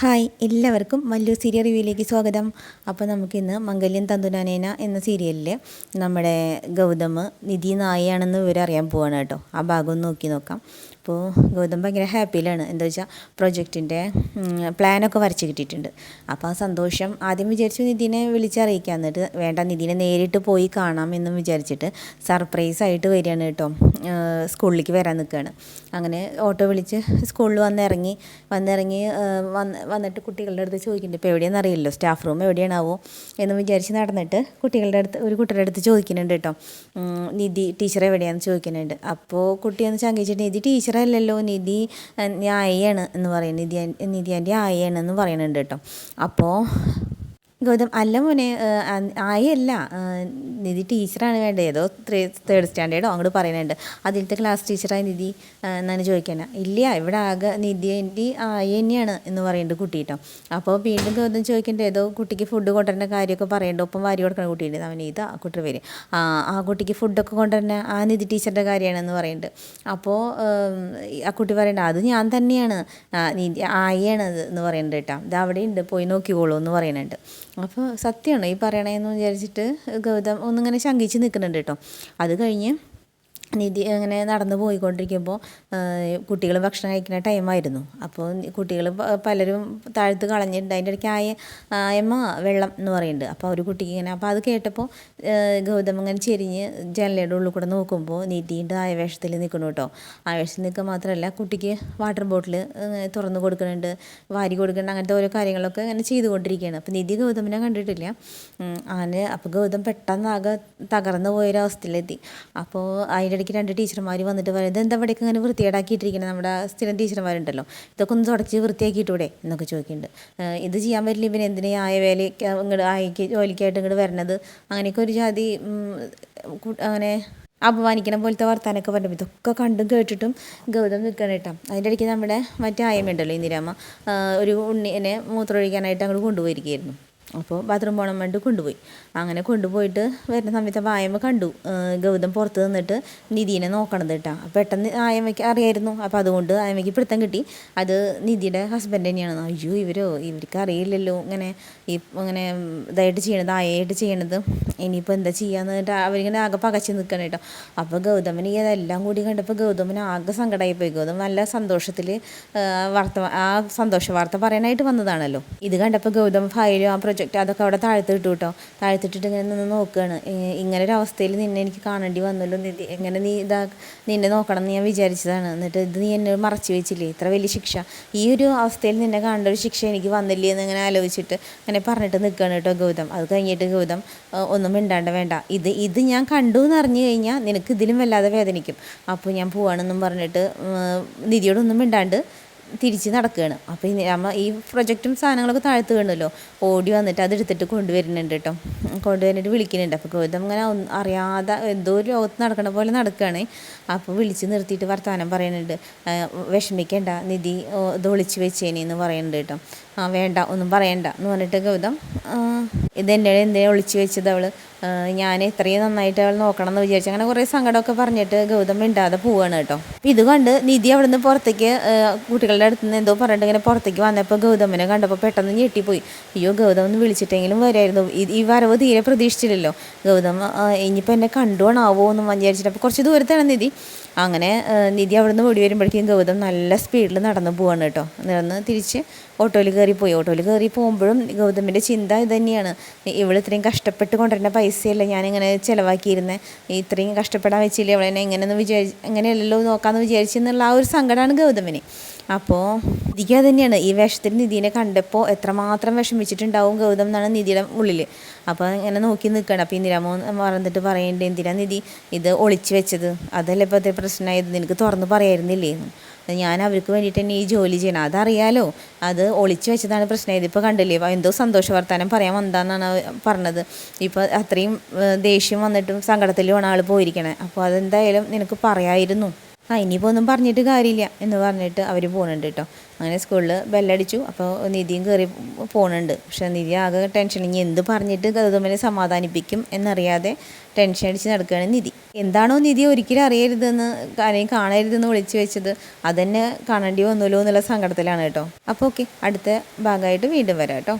Hi എല്ലാവർക്കും Mallu serial റിവ്യൂയിലേക്ക് സ്വാഗതം. അപ്പോൾ നമുക്കിന്ന് മംഗല്യം തന്തുനാനേന എന്ന സീരിയലിൽ നമ്മുടെ ഗൗതം നിധി നായയാണെന്ന് വിവരം അറിയാൻ പോവാണ് കേട്ടോ. ആ ഭാഗം നോക്കി നോക്കാം. അപ്പോൾ ഗൗതം ഭയങ്കര ഹാപ്പിയിലാണ് എന്താ വെച്ചാൽ പ്രൊജക്റ്റിന്റെ പ്ലാനൊക്കെ വരച്ച് കിട്ടിയിട്ടുണ്ട്. അപ്പോൾ ആ സന്തോഷം ആദ്യം വിചാരിച്ചു നിധിനെ വിളിച്ചറിയിക്കാം. എന്നിട്ട് വേണ്ട നിധിനെ നേരിട്ട് പോയി കാണാം എന്നും വിചാരിച്ചിട്ട് സർപ്രൈസ് ആയിട്ട് വരികയാണ് കേട്ടോ. സ്കൂളിലേക്ക് വരാൻ നിൽക്കുകയാണ്. അങ്ങനെ ഓട്ടോ വിളിച്ച് സ്കൂളിൽ വന്നിറങ്ങി വന്നിറങ്ങി വന്ന് വന്നിട്ട് കുട്ടികളുടെ അടുത്ത് ചോദിക്കുന്നുണ്ട് ഇപ്പോൾ എവിടെയാണെന്ന് അറിയില്ലല്ലോ? സ്റ്റാഫ് റൂം എവിടെയാണാവോ? എന്ന് വിചാരിച്ച് നടന്നിട്ട് കുട്ടികളുടെ അടുത്ത് ഒരു കുട്ടിയുടെ അടുത്ത് ചോദിക്കുന്നുണ്ട് കേട്ടോ. നിധി ടീച്ചർ എവിടെയാണെന്ന് ചോദിക്കുന്നുണ്ട്. അപ്പോൾ കുട്ടിയെന്ന് ചങ്കിച്ചിട്ട് നിധി ടീച്ചറല്ലല്ലോ നിധി ആയാണ് എന്ന് പറയുന്നത് നിധി നിധി ആന്റി ആയാണ് എന്ന് പറയുന്നുണ്ട് കേട്ടോ. അപ്പോൾ ഗൗതം അല്ല മോനെ ആയല്ല. നിധി ടീച്ചറാണ് വേണ്ടത്. ഏതോ തേർഡ് സ്റ്റാൻഡേർഡോ അങ്ങോട്ട് പറയുന്നുണ്ട്. അതിലത്തെ ക്ലാസ് ടീച്ചറായ നിധി എന്നാണ് ചോദിക്കാൻ ഇല്ല ഇവിടെ ആകെ നിധി എന്റെ ആയ തന്നെയാണ് എന്ന് പറയുന്നുണ്ട് കുട്ടി കേട്ടോ അപ്പോൾ വീണ്ടും ഗൗതം ചോദിക്കേണ്ട ഏതോ കുട്ടിക്ക് ഫുഡ് കൊണ്ടുവരേണ്ട കാര്യമൊക്കെ പറയുന്നുണ്ട്. ഒപ്പം വാരി കൊടുക്കുന്ന കുട്ടിയുണ്ട് അവൻ ഇത് ആ കുട്ടി വരും ആ ആ കുട്ടിക്ക് ഫുഡൊക്കെ കൊണ്ടുവരുന്ന ആ നിധി ടീച്ചറിന്റെ കാര്യമാണെന്ന് പറയുന്നുണ്ട്. അപ്പോൾ ആ കുട്ടി പറയണ്ട അത് ഞാൻ തന്നെയാണ് നിധി ആയാണ് എന്ന് പറയുന്നുണ്ട് കേട്ടോ. ഇത് അവിടെ ഉണ്ട് പോയി നോക്കിക്കോളൂ എന്ന് പറയുന്നുണ്ട്. അപ്പോൾ സത്യമാണ് ഈ പറയണേന്ന് വിചാരിച്ചിട്ട് ഗൗതം ഒന്നിങ്ങനെ ശങ്കിച്ച് നിൽക്കുന്നുണ്ട് കേട്ടോ. അത് കഴിഞ്ഞ് നിധി അങ്ങനെ നടന്നു പോയിക്കൊണ്ടിരിക്കുമ്പോൾ കുട്ടികൾ ഭക്ഷണം കഴിക്കുന്ന ടൈമായിരുന്നു അപ്പോൾ കുട്ടികൾ പലരും താഴ്ത്ത് കളഞ്ഞിട്ടുണ്ട്. അതിന്റെ ഇടയ്ക്ക് ആയ ആയമ്മ വെള്ളം എന്ന് പറയുന്നുണ്ട്. അപ്പോൾ ഒരു കുട്ടിക്ക് ഇങ്ങനെ അപ്പോൾ അത് കേട്ടപ്പോൾ ഗൗതം ഇങ്ങനെ ചെരിഞ്ഞ് ജനലയുടെ ഉള്ളിൽ കൂടെ നോക്കുമ്പോൾ നിധിന്റെ ആയവേഷത്തിൽ നിൽക്കണം കേട്ടോ ആയവേഷത്തിൽ നിൽക്കുക മാത്രമല്ല കുട്ടിക്ക് വാട്ടർ ബോട്ടിൽ തുറന്നു കൊടുക്കുന്നുണ്ട് വാരി കൊടുക്കുന്നുണ്ട് അങ്ങനത്തെ ഓരോ കാര്യങ്ങളൊക്കെ ഇങ്ങനെ ചെയ്തുകൊണ്ടിരിക്കുകയാണ്. അപ്പോൾ നിധി ഗൗതമിനെ കണ്ടിട്ടില്ല. അങ്ങനെ അപ്പോൾ ഗൗതം പെട്ടെന്ന് ആകെ തകർന്നു പോയൊരവസ്ഥയിലെത്തി. അപ്പോൾ അതിന്റെ ഇടയ്ക്ക് രണ്ട് ടീച്ചർമാർ വന്നിട്ട് പറയും എന്താ ഇവിടേക്ക് ഇങ്ങനെ വൃത്തികേടാക്കിയിട്ടിരിക്കുന്നത് നമ്മുടെ സ്ഥിരം ടീച്ചർമാരുണ്ടല്ലോ. ഇതൊക്കെ ഒന്ന് തുടച്ച് വൃത്തിയാക്കിയിട്ടൂടെ? എന്നൊക്കെ ചോദിക്കുന്നുണ്ട്. ഇത് ചെയ്യാൻ പറ്റില്ല ഇവൻ എന്തിനാ ആയ വേലയ്ക്ക് ഇങ്ങോട്ട് ആയിക്ക് ജോലിക്കായിട്ട് ഇങ്ങോട്ട് വരണത്? അങ്ങനെയൊക്കെ ഒരു ജാതി അങ്ങനെ അപമാനിക്കണ പോലത്തെ വർത്താനൊക്കെ പറഞ്ഞു ഇതൊക്കെ കണ്ടും കേട്ടിട്ടും ഗൗതം നിൽക്കണം കേട്ടോ. അതിന്റെ ഇടയ്ക്ക് നമ്മുടെ മറ്റേ ആയമ്മയുണ്ടല്ലോ ഇന്ദിരാമ്മ ഒരു ഉണ്ണിനെ മൂത്രമൊഴിക്കാനായിട്ട് അങ്ങോട്ട് കൊണ്ടുപോയിരിക്കുകയായിരുന്നു. അപ്പോൾ ബാത്റൂം പോകണം വേണ്ടി കൊണ്ടുപോയി. അങ്ങനെ കൊണ്ടുപോയിട്ട് വരുന്ന സമയത്ത് വായമ കണ്ടു. ഗൗതം പുറത്ത് നിന്നിട്ട് നിധിനെ നോക്കണത് കേട്ടോ. പെട്ടെന്ന് ആയമ്മയ്ക്ക് അറിയായിരുന്നു. അപ്പോൾ അതുകൊണ്ട് ആയമ്മയ്ക്ക് പിടുത്തം കിട്ടി. അത് നിധിയുടെ ഹസ്ബൻഡ് തന്നെയാണ്. അയ്യോ ഇവരോ? ഇവർക്ക് അറിയില്ലല്ലോ. ഇങ്ങനെ ഈ ഇങ്ങനെ ഇതായിട്ട് ചെയ്യണത് ആയായിട്ട് ചെയ്യണത്. ഇനിയിപ്പോൾ എന്താ ചെയ്യാന്ന് പറഞ്ഞിട്ട് അവരിങ്ങനെ ആകെ പകച്ചു നിൽക്കണം കേട്ടോ. അപ്പോൾ ഗൗതമന് അതെല്ലാം കൂടി കണ്ടപ്പോൾ ഗൗതമന് ആകെ സങ്കടമായി പോയി ഗൗതം നല്ല സന്തോഷത്തിൽ വാർത്ത ആ സന്തോഷ വാർത്ത പറയാനായിട്ട് വന്നതാണല്ലോ. ഇത് കണ്ടപ്പോൾ ഗൗതം ഫയലും ആ പ്രൊജക്റ്റ് അതൊക്കെ അവിടെ താഴ്ത്തിട്ടു കേട്ടോ താഴ്ത്തിട്ടിട്ട് ഇങ്ങനെ നിന്ന് നോക്കുകയാണ് ഇങ്ങനെ ഒരു അവസ്ഥയിൽ നിന്നെ എനിക്ക് കാണേണ്ടി വന്നല്ലോ നിധി എങ്ങനെ നീ ഇതാ നിന്നെ നോക്കണം എന്ന് ഞാൻ വിചാരിച്ചതാണ്. എന്നിട്ട് ഇത് നീ എന്നെ മറച്ചു വെച്ചില്ലേ? ഇത്ര വലിയ ശിക്ഷ. ഈ ഒരു അവസ്ഥയിൽ നിന്നെ കാണേണ്ട ഒരു ശിക്ഷ എനിക്ക് വന്നില്ലേ എന്ന് ഇങ്ങനെ ആലോചിച്ചിട്ട് അങ്ങനെ പറഞ്ഞിട്ട് നിൽക്കുകയാണ് കേട്ടോ ഗൗതം. അത് കഴിഞ്ഞിട്ട് ഗൗതം ഒന്നും മിണ്ടാണ്ട് വേണ്ട. ഇത് ഇത് ഞാൻ കണ്ടു എന്ന് അറിഞ്ഞു കഴിഞ്ഞാൽ നിനക്ക് ഇതിലും വല്ലാതെ വേദനിക്കും. അപ്പോൾ ഞാൻ പോവാണെന്നും പറഞ്ഞിട്ട് നിധിയോടൊന്നും മിണ്ടാണ്ട് തിരിച്ച് നടക്കുകയാണ് അപ്പോൾ നമ്മൾ ഈ പ്രൊജക്റ്റും സാധനങ്ങളൊക്കെ താഴ്ത്ത് വീണല്ലോ. ഓടി വന്നിട്ട് അതെടുത്തിട്ട് കൊണ്ടുവരുന്നുണ്ട് കേട്ടോ കൊണ്ടുവന്നിട്ട് വിളിക്കുന്നുണ്ട്. അപ്പോൾ ഗൗതം അങ്ങനെ അറിയാതെ എന്തോ ഒരു ലോകത്ത് നടക്കണ പോലെ നടക്കുകയാണ് അപ്പോൾ വിളിച്ച് നിർത്തിയിട്ട് വർത്തമാനം പറയുന്നുണ്ട്. വിഷമിക്കേണ്ട നിധി ഇത് ഒളിച്ച് വെച്ചേനി എന്ന് പറയുന്നുണ്ട് കേട്ടോ വേണ്ട ഒന്നും പറയണ്ട എന്ന് പറഞ്ഞിട്ട് ഗൗതം ഇതെന്റെ എന്തിനെ ഒളിച്ചു വെച്ചത് അവൾ ഞാൻ ഇത്രയും നന്നായിട്ട് അവൾ നോക്കണം എന്ന് വിചാരിച്ചു. അങ്ങനെ കുറേ സങ്കടമൊക്കെ പറഞ്ഞിട്ട് ഗൗതം മിണ്ടാതെ പോവാണ് കേട്ടോ. അപ്പം ഇത് കണ്ട് നിധി അവിടെ നിന്ന് പുറത്തേക്ക് കുട്ടികളുടെ അടുത്ത് നിന്ന് എന്തോ പറഞ്ഞിട്ട് ഇങ്ങനെ പുറത്തേക്ക് വന്നപ്പോൾ ഗൗതമിനെ കണ്ടപ്പോൾ പെട്ടെന്ന് ഞെട്ടിപ്പോയി. അയ്യോ ഗൗതം ഒന്ന് വിളിച്ചിട്ടെങ്കിലും വരായിരുന്നു. ഈ വരവ് തീരെ പ്രതീക്ഷിച്ചില്ലല്ലോ. ഗൗതം ഇനിയിപ്പോൾ എന്നെ കണ്ടുകൊണ്ടാവോ എന്ന് വിചാരിച്ചിട്ട് അപ്പോൾ കുറച്ച് ദൂരത്താണ് നിധി. അങ്ങനെ നിധി അവിടെ നിന്ന് ഓടി വരുമ്പോഴേക്കും ഗൗതം നല്ല സ്പീഡിൽ നടന്നു പോവാണ് കേട്ടോ. നടന്ന് തിരിച്ച് ഓട്ടോയിൽ കയറി പോയി. ഓട്ടോയിൽ കയറി പോകുമ്പോഴും ഗൗതമിന്റെ ചിന്ത ഇത് തന്നെയാണ് ഇവൾ ഇത്രയും കഷ്ടപ്പെട്ട് കൊണ്ടുവരേണ്ട പൈസയല്ല ഞാനിങ്ങനെ ചിലവാക്കിയിരുന്നത് ഇത്രയും കഷ്ടപ്പെടാൻ വെച്ചില്ലേ? അവളെന്നെ എങ്ങനെയെന്ന് വിചാരിച്ച് എങ്ങനെയല്ലല്ലോ നോക്കാമെന്ന് വിചാരിച്ചെന്നുള്ള ആ ഒരു സങ്കടമാണ് ഗൗതമിന്. അപ്പോൾ നിധിക്ക് അത് തന്നെയാണ്. ഈ വേഷത്തിൽ നിധീനെ കണ്ടപ്പോൾ എത്രമാത്രം വിഷമിച്ചിട്ടുണ്ടാവും ഗൗതം എന്നാണ് നിധിയുടെ ഉള്ളിൽ അപ്പോൾ ഇങ്ങനെ നോക്കി നിൽക്കണം അപ്പോൾ ഇന്ദിരാമോ മറന്നിട്ട് പറയേണ്ടത് എന്തിനാ നിധി ഇത് ഒളിച്ചു വെച്ചത്. അതല്ലേ അതേ പ്രശ്നമായത്? നിനക്ക് തുറന്ന് പറയായിരുന്നില്ലേ? ഞാൻ അവർക്ക് വേണ്ടിയിട്ട് തന്നെ ഈ ജോലി ചെയ്യണം. അതറിയാലോ അത് ഒളിച്ചു വെച്ചതാണ് പ്രശ്നമായത്. ഇപ്പോൾ കണ്ടില്ലേ എന്തോ സന്തോഷ വർത്താനം പറയാൻ വന്നതാണെന്നാണ് പറഞ്ഞത്. ഇപ്പോൾ അത്രയും ദേഷ്യം വന്നിട്ടും സങ്കടത്തിലുമാണ് ആൾ പോയിരിക്കണേ. അപ്പോൾ അതെന്തായാലും നിനക്ക് പറയായിരുന്നു. ആ ഇനിയിപ്പോൾ ഒന്നും പറഞ്ഞിട്ട് കാര്യമില്ല എന്ന് പറഞ്ഞിട്ട് അവർ പോകുന്നുണ്ട് കേട്ടോ അങ്ങനെ സ്കൂളിൽ ബെല്ലടിച്ചു. അപ്പോൾ നിധിയും കയറി പോകുന്നുണ്ട് പക്ഷെ നിധി ആകെ ടെൻഷൻ ഇനി എന്ത് പറഞ്ഞിട്ട് ഗൗതമനെ സമാധാനിപ്പിക്കും എന്നറിയാതെ ടെൻഷൻ അടിച്ച് നടക്കുകയാണ് നിധി. എന്താണോ നിധി ഒരിക്കലും അറിയരുതെന്ന് കാര്യം കാണരുതെന്ന് വിളിച്ചു വെച്ചത് അതന്നെ കാണേണ്ടി വന്നല്ലോ എന്നുള്ള സങ്കടത്തിലാണ് കേട്ടോ അപ്പോൾ ഓക്കെ അടുത്ത ഭാഗമായിട്ട് വീണ്ടും വരാം കേട്ടോ